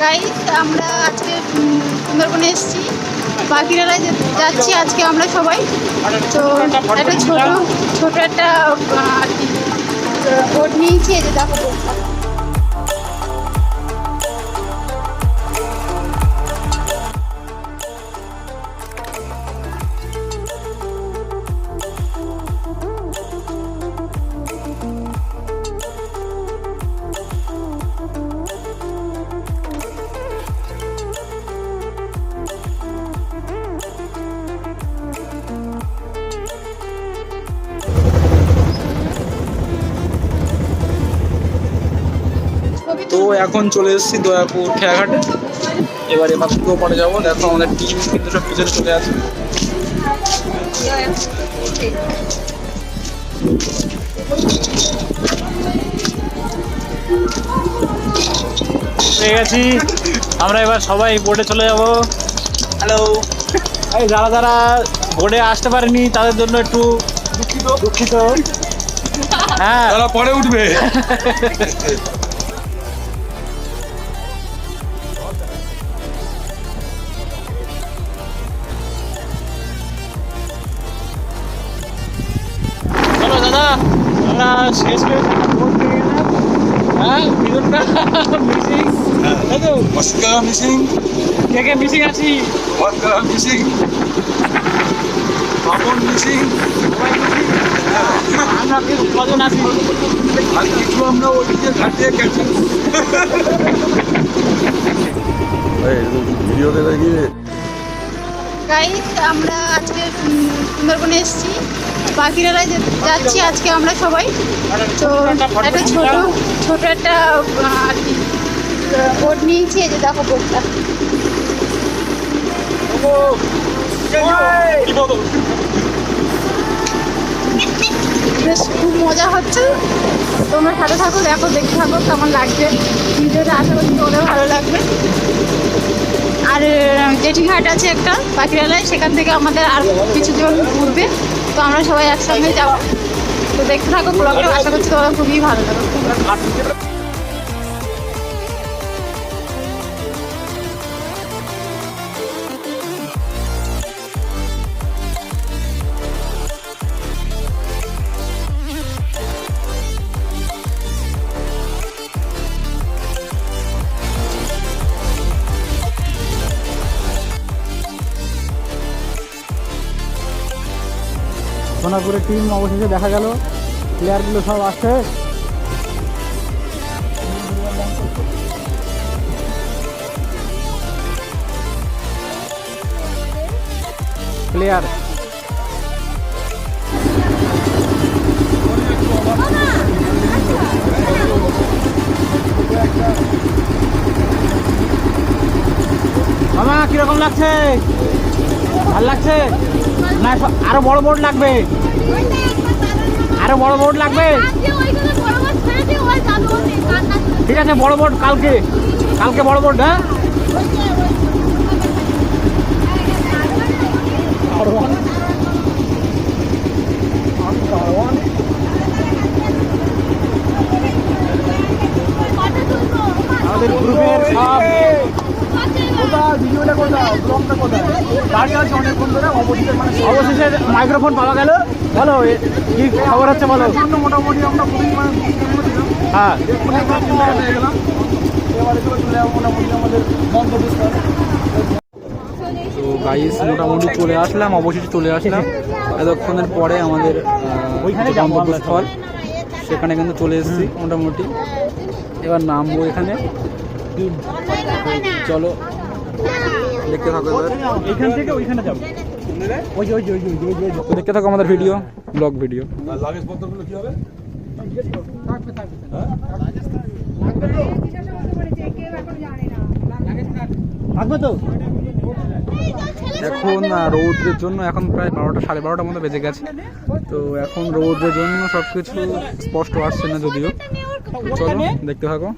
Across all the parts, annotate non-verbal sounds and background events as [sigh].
Guys আমরা আজকে সুন্দরবনে এসেছি। বাকিরা যাচ্ছি আজকে আমরা সবাই। তো একটা ছোট ছোট একটা আর কি, বোট নিয়েছি যে দেখো। এখন চলে এসেছি দয়াপুর খেয়াঘাটে। এবার এবার তো পরে যাব। দেখো আমাদের টিম কিন্তু সব পিছনে চলে আছে। পেয়ে গেছি। আমরা এবার সবাই বোটে চলে যাব। হ্যালো এই যারা যারা বোটে আসতে পারেনি তাদের জন্য একটু দুঃখিত। দুঃখিত। হ্যাঁ। পরে উঠবে। [laughs] শেষ গেলাম হ্যাঁ বিজনটা মিসিং তাই তো অস্কার মিসিং কে কে মিসিং আছি? অস্কার মিসিং পাপন মিসিং আমরা কি কজন আছি। আর কিছু আমরা ওইদিকে ঘাটে গেছি। ভিডিওতে গাইস আমরা আজকে সুন্দরবনে এসেছি। বাকিরালায় যাচ্ছি আজকে আমরা সবাই। তো একটা ছোট ছোট একটা আর কি বোট নিয়েছি, এই যে দেখো বোটটা বেশ খুব মজা হচ্ছে। তোমরা সাথে থাকো, দেখো দেখতে থাকো কেমন লাগছে। ভিডিওটা আশা করছি তোমাদের ভালো লাগবে। আর জেঠিঘাট আছে একটা পাখিরালায় সেখান থেকে আমাদের আর কিছু জন ঘুরবে। তো আমরা সবাই একসঙ্গে যাব। তো দেখতে থাকো ব্লগটা আশা করছি তোমাদের খুবই ভালো লাগবে সোনাপুরের টিম অবশেষে দেখা গেল। প্লেয়ারগুলো সব আসছে। প্লেয়ার কীরকম লাগছে? ভালো লাগছে? না আরও বড় বোর্ড লাগবে। আরও বড় বোর্ড লাগবে। ঠিক আছে, বড় বোর্ড কালকে। কালকে বড় বোর্ড হ্যাঁ আমাদের গ্রুপের সব অবশেষে মাইক্রোফোন পাওয়া গেল। বলো কি খবর হচ্ছে বলো? মোটামুটি আমরা মানে হ্যাঁ। তো গাইস মোটামুটি চলে আসলাম অবশেষে চলে আসলাম। এতক্ষণের পরে আমাদের গন্তব্যস্থল সেখানে কিন্তু চলে এসেছি মোটামুটি। এবার নামবো এখানে। চলো। দেখতে থাকো এখান থেকে ওইখানে যাব। ওই ওই ওই ওই ওই যে ওই যে। তো দেখতে থাকো আমাদের ভিডিও ব্লগ ভিডিও। লাগেজ পত্রগুলো কি হবে? থাকবে তো? এখন রৌদ্রের জন্য এখন প্রায় বারোটা সাড়ে বারোটার মতো বেজে গেছে। তো এখন রৌদ্রের জন্য সব কিছু স্পষ্ট আসছে না যদিও। চলো দেখতে থাকো।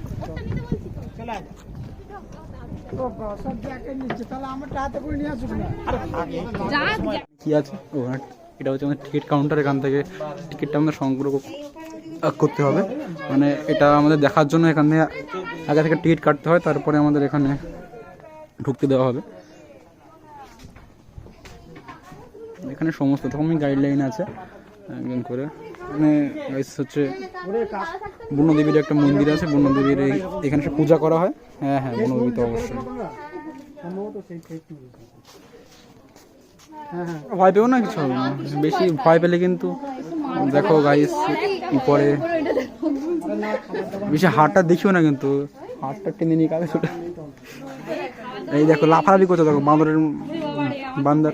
হ্যাঁ, এটা হচ্ছে আমাদের টিকিট কাউন্টার এখান থেকে টিকিটটা আমাদের সংগ্রহ করতে হবে। মানে এটা আমাদের দেখার জন্য এখান আগে থেকে টিকিট কাটতে হয় তারপরে আমাদের এখানে ঢুকতে দেওয়া হবে। এখানে সমস্ত রকমই গাইডলাইন আছে একজন করে। Guys, হচ্ছে বন্যদেবীর একটা মন্দির আছে বন্যদেবীর এখানে সে পূজা করা হয়। হ্যাঁ হ্যাঁ বন্যদেবী তো অবশ্যই। ভয় পেও না, কিছু হবে না। বেশি ভয় পেলে কিন্তু দেখো গাইস উপরে বেশি হাটটা দেখিও না কিন্তু। হাটটা টেনে নিয়ে কাছে ছোট। এই দেখো, লাফালাফি করছে, দেখো বাঁদরের বান্দর।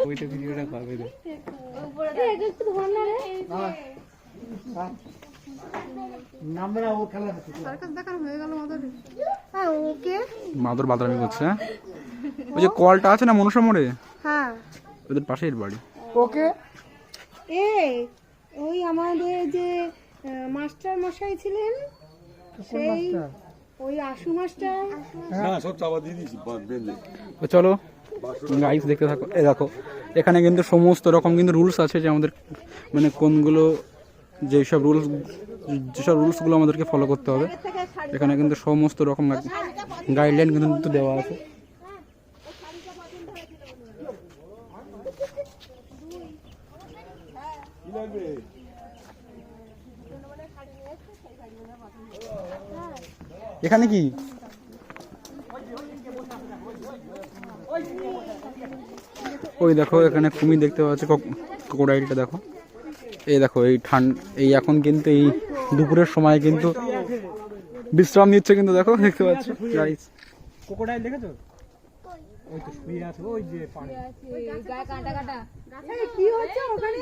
ওইটা ভিডিওটা পাবে না হয়ে হ্যাঁ মাদর বাদরামি করছে হ্যাঁ? ওই যে কলটা আছে না মনসা মোড়ে? হ্যাঁ ওদের পাশের বাড়ি। ওকে? এ ওই আমাদের যে মাস্টার মশাই ছিলেন সেই ওই আশু মাস্টার তো চলো গাইস দেখতে থাকো। এ দেখো এখানে কিন্তু সমস্ত রকম কিন্তু রুলস আছে যে আমাদের মানে কোনগুলো যেসব রুলস যেসব রুলসগুলো আমাদেরকে ফলো করতে হবে। এখানে কিন্তু সমস্ত রকম গাইডলাইন কিন্তু দেওয়া আছে। এখানে কি? ওই দেখো এখানে কুমি দেখতে পাচ্ছ কোকোডাইলটা দেখো। এই দেখো এই ঠান এই এখন কিন্তু এই দুপুরের সময় কিন্তু বিশ্রাম নিচ্ছে কিন্তু দেখো দেখতে পাচ্ছ। কোকোডাইল দেখেছ? ওই তো শুয়ে আছে ওই যে পানি। কি হচ্ছে ওখানে?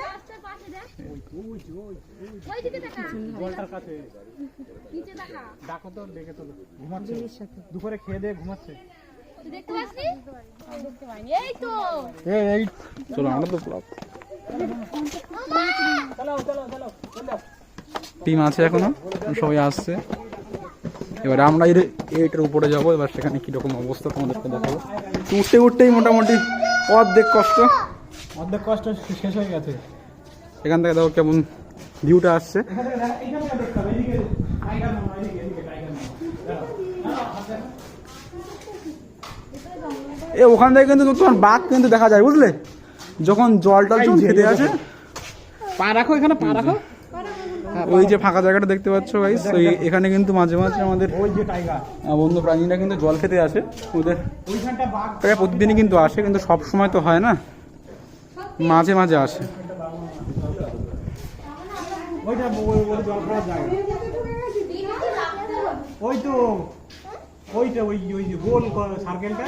জলটার কাছে। ডাকো তো দেখে তো ঘুমাচ্ছে। দুপুরে খেয়ে দিয়ে ঘুমাচ্ছে। দেখতে পাচ্ছি দেখতে পাইনি। এই তো। এই এই চলো আমরা তো টিম আছে এখনও সবাই আসছে। এবার আমরা এইটার উপরে যাব এবার সেখানে কীরকম অবস্থা তোমাদেরকে দেখাবো। উঠতে উঠতেই মোটামুটি অর্ধেক কষ্ট। অর্ধেক কষ্ট শেষ হয়ে গেছে। এখান থেকে দেখো কেমন ভিউটা আসছে। এ ওখান থেকে কিন্তু তোমার বাঘ কিন্তু দেখা যায় বুঝলে? যখন জল টল খেতে আসে। পা রাখো এখানে পা রাখো। ওই যে ফাঁকা জায়গাটা দেখতে পাচ্ছ গাইস ওই এখানে কিন্তু মাঝে মাঝে আমাদের ওই যে টাইগার আহ, প্রাণীরা কিন্তু জল খেতে আসে। ওদের ওইখানটা বাঘ প্রায় প্রতিদিনই কিন্তু আসে কিন্তু সব সময় তো হয় না। মাঝে মাঝে আসে। ওইটা ওই ওই জল খাওয়ার জায়গা। ওই তো। ওইটা ওই ওই যে গোল সার্কেলটা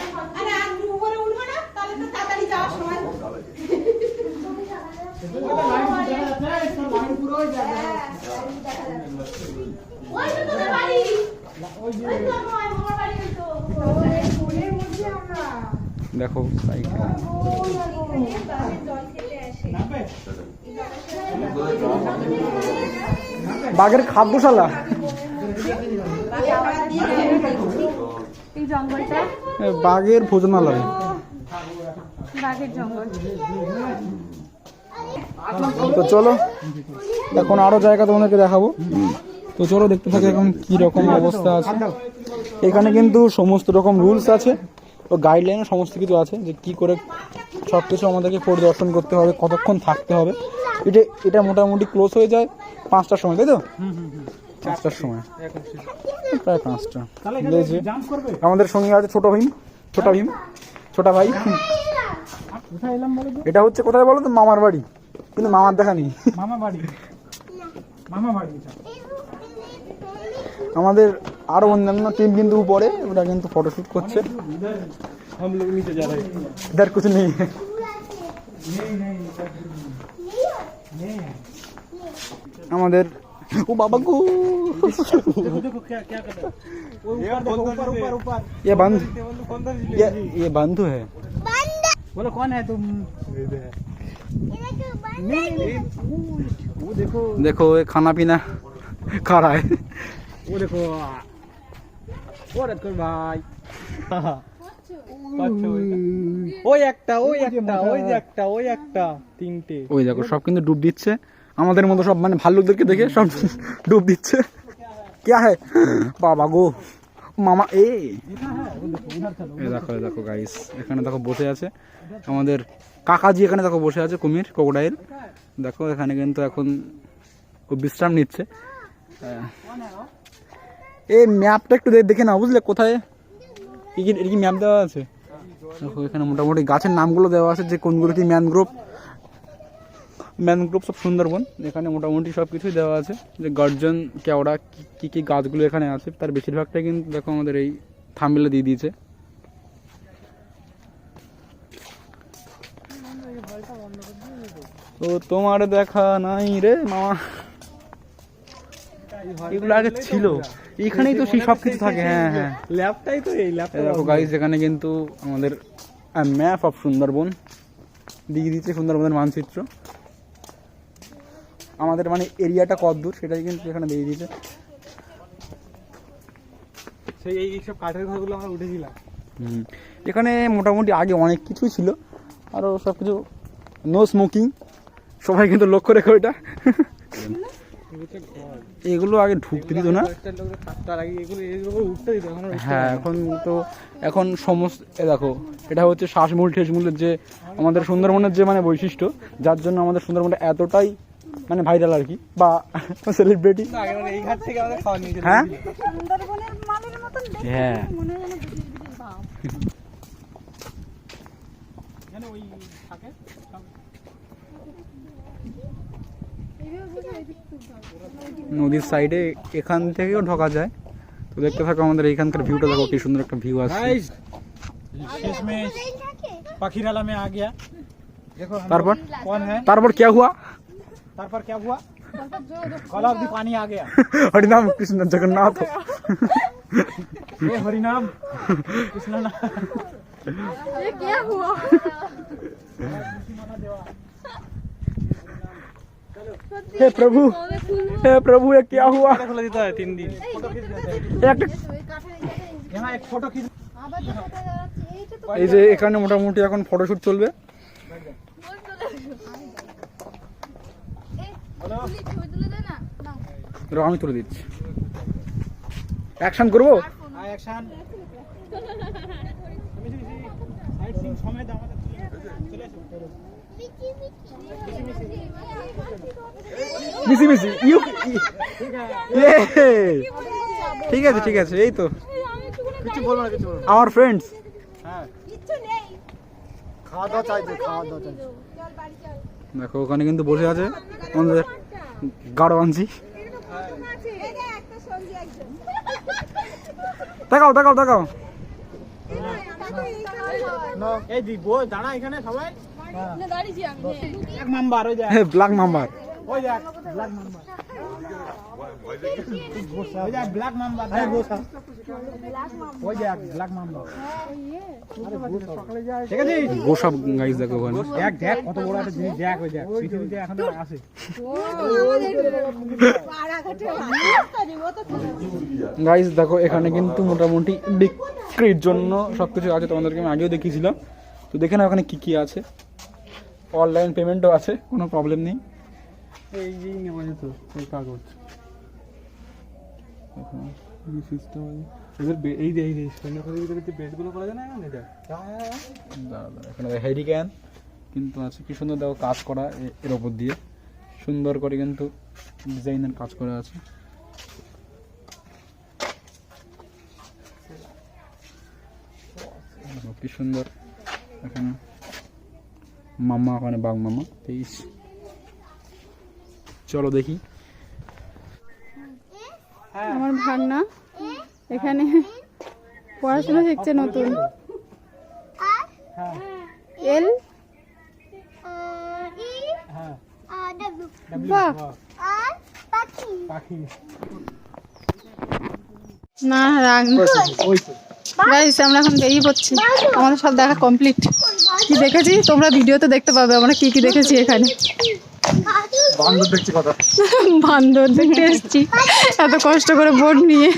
দেখো বাঘের খাদ্যশালা। বাঘের ভোজনালয়। বাঘের জঙ্গল। তো চলো এখন আরও জায়গা তোমাদেরকে দেখাবো। তো চলো দেখতে থাকি এখন কি রকম অবস্থা আছে। এখানে কিন্তু সমস্ত রকম রুলস আছে তো গাইডলাইনও সমস্ত কিছু আছে যে কি করে সব কিছু আমাদেরকে পরিদর্শন করতে হবে কতক্ষণ থাকতে হবে। এটা এটা মোটামুটি ক্লোজ হয়ে যায় পাঁচটার সময় তাই তো? পাঁচটার সময়। প্রায় পাঁচটা। আমাদের সঙ্গে আছে ছোট ভীম ছোট ভীম ছোটা ভাই। এটা হচ্ছে কোথায় বলো তো? মামার বাড়ি। কিন্তু মামার দেখা নেই মামা বাড়ি মামা বাড়ি এটা আমাদের আরো অন্যান্য টিম কিন্তু উপরে ওরা কিন্তু ফটোশুট করছে हम लोग नीचे जा रहे हैं इधर कुछ नहीं है नहीं नहीं नहीं আমাদের ও বাবা গো देखो देखो क्या क्या कर रहा है वो ऊपर देखो ऊपर ऊपर ऊपर ये बंद बोलो कौन था ये ये बंधु है बोलो कौन है तुम नहीं नहीं वो देखो देखो ये खाना पीना खा रहा है वो देखो ও রাখো ভাই ওই একটা ওই একটা ওই যে একটা ওই একটা তিনটে ওই দেখো সব কিন্তু ডুব দিচ্ছে আমাদের মতো সব মানে ভাল্লুকদেরকে দেখে সব ডুব দিচ্ছে [laughs] কে হ্যাঁ বাবা গো মামা, এ। দেখো দেখো গাইস এখানে দেখো বসে আছে আমাদের কাকাজি, এখানে দেখো বসে আছে, কুমির কোকোডাইল দেখো, এখানে কিন্তু এখন ও বিশ্রাম নিচ্ছে। এই ম্যাপটা একটু দেখে না বুঝলে? কোথায়? কি কি ম্যাপ দেওয়া আছে? দেখো, এখানে মোটামুটি গাছের নামগুলো দেওয়া আছে, যে কোনগুলো কি ম্যানগ্রোভ ম্যানগ্রোভ সব সুন্দরবন এখানে মোটামুটি সব কিছুই দেওয়া আছে। যে গার্জন কেওড়া কি- কি গাছগুলো এখানে আছে তার বেশিরভাগটাই কিন্তু দেখো আমাদের এই থামিলে দিয়ে দিয়েছে। তো তোমার দেখা নাই রে মামা। এগুলো আগে ছিল। এখানেই তো সেই সব কিছু থাকে হ্যাঁ হ্যাঁ। ল্যাপটাই তো এই ল্যাপটা দেখো গাইস এখানে কিন্তু আমাদের ম্যাপ অফ সুন্দরবন দিয়ে দিচ্ছে সুন্দরবনের মানচিত্র। আমাদের মানে এরিয়াটা কত দূর সেটাই কিন্তু এখানে দিয়ে দিয়েছে সেই এই সব কাঠের ঘরগুলো আমরা উঠেছিলাম। হুম। এখানে মোটামুটি আগে অনেক কিছুই ছিল। আরও সব কিছু নো স্মোকিং সবাই কিন্তু লক্ষ্য রেখে ওইটা এগুলো আগে ঢুকতে দিত না। দিত হ্যাঁ এখন তো এখন সমস্ত এ দেখো এটা হচ্ছে শ্বাসমূল ঠেসমূলের যে আমাদের সুন্দরবনের যে মানে বৈশিষ্ট্য যার জন্য আমাদের সুন্দরবনটা এতটাই মানে ভাইরাল আর কি বা সেলিব্রিটি না, আগে মানে এই ঘাট থেকে আমাদের খাওয়া নিয়ে যেত। হ্যাঁ সুন্দরবনের মালের মতন দেখতে হ্যাঁ মনে হয় যেন বিদেশ বিদেশ ভাব এখানে ওই থাকে সব নদীর সাইডে এখান থেকেও ঢোকা যায় তো দেখতে থাকো আমাদের এইখানকার ভিউটা দেখো কি সুন্দর একটা ভিউ আছে गाइस इसमें पखीराला में आ गया देखो हम তারপর लोग कौन है তারপর কে হুয়া तार पर क्या हुआ कला भी पानी आ गया হরিনাম কৃষ্ণ জগন্নাথ [laughs] ये हरिनाम कृष्ण नाम ये क्या हुआ हे प्रभु हे प्रभु ये क्या हुआ खोला देता है तीन दिन ये একটা यहाँ एक फोटो खींच আবার দেখাতে যাচ্ছি এইটা তো এই যে এখানে মোটামুটি এখন ফটোশুট চলবে আমি তুলে দিচ্ছি। অ্যাকশন করব? মিসি মিসি ইউ ইয়ে। ঠিক আছে। ঠিক আছে এই তো। কিছু বলব না কিছু আমার ফ্রেন্ডস হ্যাঁ। কিছু খাওয়া দাওয়া চাইছে খাওয়া দাওয়া চাইছে। দেখো ওখানে কিন্তু বসে আছে। আমাদের গাড়োয়ানজি। দেখাও দেখাও দেখাও। এই দি বই এখানে সবাই। না দাঁড়িয়েছি আমি এক নাম্বার। ওই দেখ ব্ল্যাক মাম্বার গাইস দেখো, এখন কিন্তু মোটামুটি বিক্রির জন্য সব কিছু আছে, তোমাদেরকে আমি আগেও দেখিয়েছিলাম। তো দেখে না ওখানে কি কি আছে। অনলাইন পেমেন্টও আছে, কোনো প্রবলেম নেই। এই নেওয়া যেত ওই কাগজ। এই সিস্টেম এই। যে এই যে বেডগুলো করা যায় না এখন? ক্যান কিন্তু আছে কি সুন্দর দেখো কাজ করা এর ওপর দিয়ে। সুন্দর করে কিন্তু ডিজাইনের কাজ করা আছে। কি সুন্দর এখানে। মামা ওখানে বাঘ মামা চলো দেখি। আমার ভাগনা এখানে পড়াশোনা শিখছে নতুন। এল? না, রাগ গাইস আমরা এখন বেরিয়ে পড়ছি। আমাদের সব দেখা কমপ্লিট কি দেখেছি? তোমরা ভিডিওতে দেখতে পাবে আমরা কি কি দেখেছি এখানে। বান্দর দেখতে এসছি। এত কষ্ট করে বোর্ড নিয়ে।